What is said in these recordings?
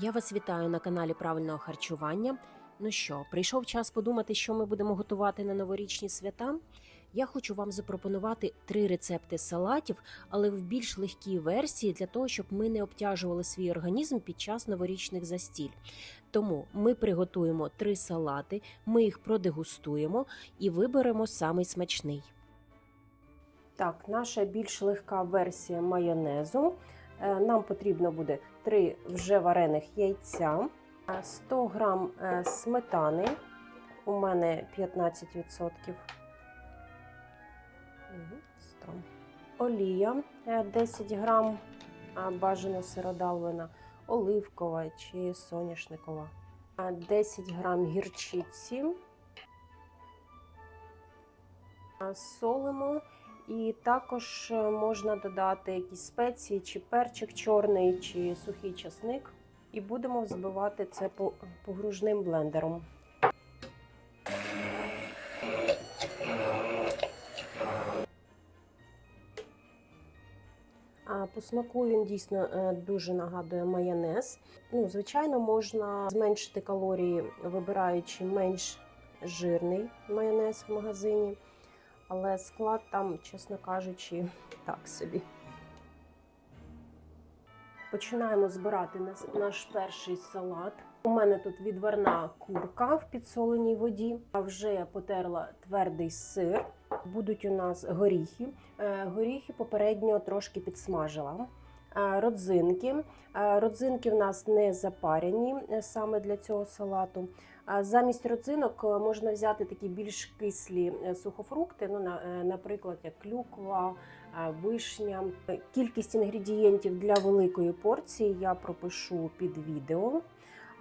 Я вас вітаю на каналі правильного харчування. Ну що, прийшов час подумати, що ми будемо готувати на новорічні свята. Я хочу вам запропонувати три рецепти салатів, але в більш легкій версії для того, щоб ми не обтяжували свій організм під час новорічних застіль. Тому ми приготуємо три салати, ми їх продегустуємо і виберемо самий смачний. Так, наша більш легка версія майонезу. Е, Нам потрібно буде 3 вже варених яйця, е, 100 грам е, сметани, у мене 15%. 100. Олія е, 10 грам, бажано сиродавлена, оливкова чи соняшникова. 10 грам гірчиці. Солимо. І також е, можна додати якісь спеції, чи перчик чорний, чи сухий часник. І будемо взбивати це по- погружним блендером. По смаку він дійсно е, дуже нагадує майонез. Ну, звичайно, можна зменшити калорії, вибираючи менш жирний майонез в магазині але склад там, чесно кажучи, так собі. Починаємо збирати наш перший салат. У мене тут відварна курка в підсоленій воді. А вже я потерла твердий сир. Будуть у нас горіхи. Е, Горіхи попередньо трошки підсмажила. Родзинки. Родзинки в нас не запарені е, саме для цього салату. Замість родзинок е, можна взяти такі більш кислі е, сухофрукти, ну, на- наприклад, як клюква, вишня. Кількість інгредієнтів для великої порції я пропишу під відео.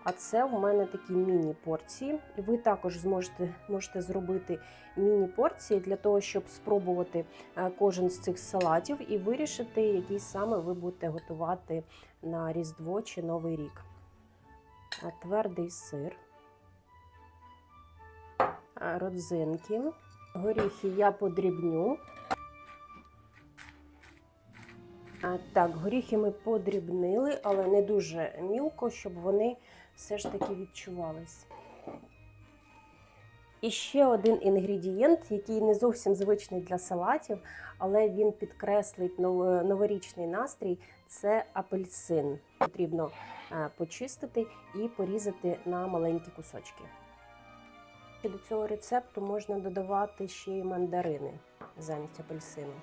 А це в мене такі міні-порції. І Ви також зможете можете зробити міні-порції для того, щоб спробувати е, кожен з цих салатів і вирішити, який саме ви будете готувати на Різдво чи Новий рік. Твердий сир родзинки. Горіхи я подрібню. Так, горіхи ми подрібнили, але не дуже мілко, щоб вони все ж таки відчувались. І ще один інгредієнт, який не зовсім звичний для салатів, але він підкреслить новорічний настрій це апельсин. Потрібно е, почистити і порізати на маленькі кусочки. До цього рецепту можна додавати ще й мандарини замість апельсину.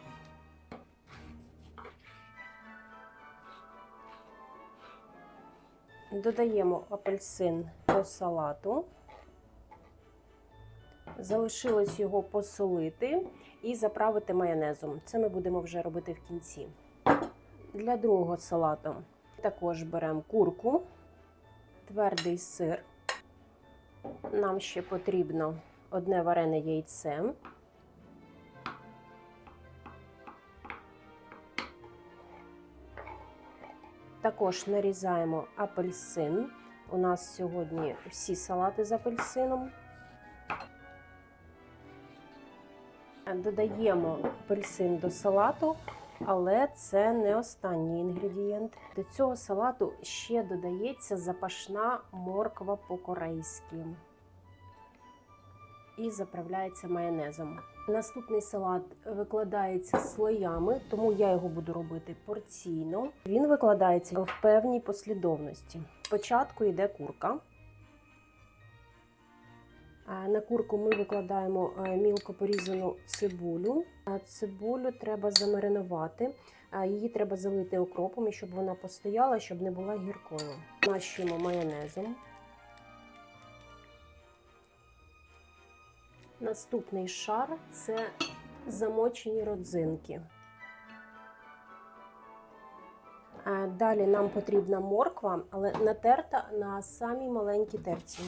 Додаємо апельсин до салату. Залишилось його посолити і заправити майонезом. Це ми будемо вже робити в кінці. Для другого салату також беремо курку, твердий сир. Нам ще потрібно одне варене яйце. Також нарізаємо апельсин. У нас сьогодні всі салати з апельсином. Додаємо апельсин до салату, але це не останній інгредієнт. До цього салату ще додається запашна морква по-корейськи і заправляється майонезом. Наступний салат викладається слоями, тому я його буду робити порційно. Він викладається в певній послідовності. Спочатку йде курка. На курку ми викладаємо е, мілко порізану цибулю. Цибулю треба замаринувати. Її треба залити окропом, щоб вона постояла, щоб не була гіркою. Мащуємо майонезом. Наступний шар це замочені родзинки. Далі нам потрібна морква, але натерта на самій маленькій терці.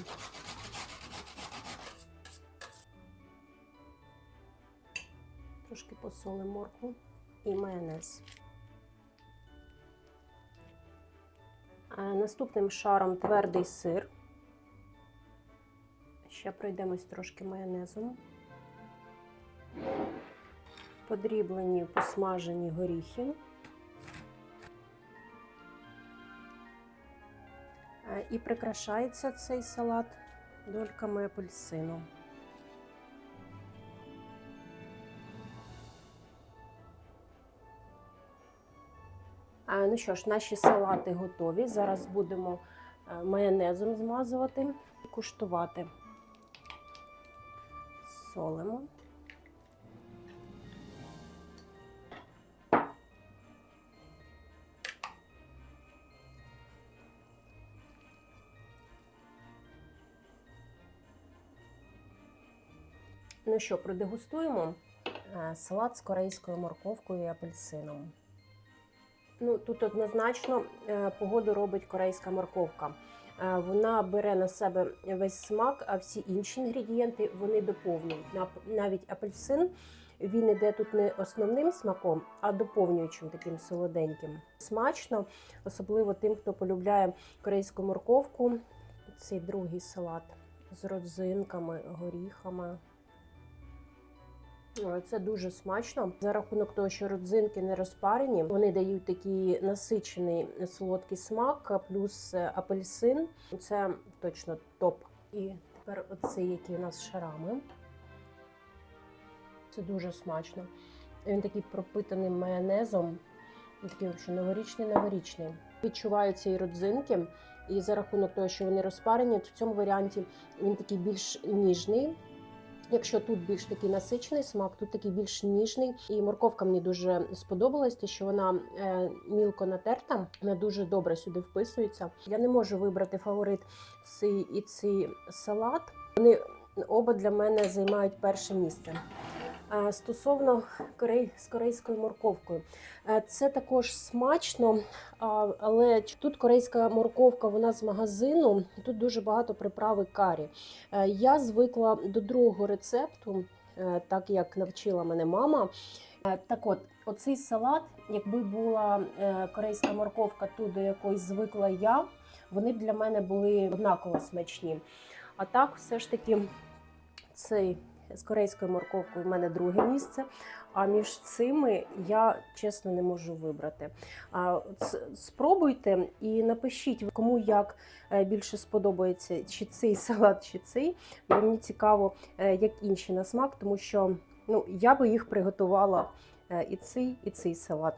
Трошки посолимо моркву і майонез. Наступним шаром твердий сир. Ще пройдемось трошки майонезом. Подріблені посмажені горіхи. І прикрашається цей салат дольками апельсину. Ну що ж, наші салати готові. Зараз будемо е, майонезом змазувати і куштувати. Солимо. Ну що, продегустуємо Е, салат з корейською морковкою і апельсином. Ну, тут однозначно е, погоду робить корейська морковка. Е, Вона бере на себе весь смак, а всі інші інгредієнти вони доповнюють. Навіть апельсин він іде тут не основним смаком, а доповнюючим таким солоденьким. Смачно, особливо тим, хто полюбляє корейську морковку. Цей другий салат з родзинками, горіхами. Ой, Це дуже смачно. За рахунок того, що родзинки не розпарені, вони дають такий насичений солодкий смак, плюс е, апельсин. Це точно топ. І тепер оцей, який у нас шарами. Це дуже смачно. Він такий пропитаний майонезом. Такий взагалі новорічний новорічний. Відчуваються і родзинки, і за рахунок того, що вони розпарені, то в цьому варіанті він такий більш ніжний. Якщо тут більш такий насичений смак, тут такий більш ніжний. І морковка мені дуже сподобалась, те, що вона е, мілко натерта, вона дуже добре сюди вписується. Я не можу вибрати фаворит цей і цей салат. Вони оба для мене займають перше місце. Стосовно корей, з корейською морковкою, Е, це також смачно, але тут корейська морковка, вона з магазину, тут дуже багато приправи карі. Е, Я звикла до другого рецепту, е, так як навчила мене мама. Так от, оцей салат, якби була корейська морковка ту, до якої звикла я, вони б для мене були однаково смачні. А так, все ж таки, цей з корейською морковкою в мене друге місце. А між цими я чесно не можу вибрати. Спробуйте і напишіть, кому як е, більше сподобається, чи цей салат, чи цей. Бо мені цікаво, е, як інші на смак, тому що ну, я би їх приготувала е, і цей, і цей салат.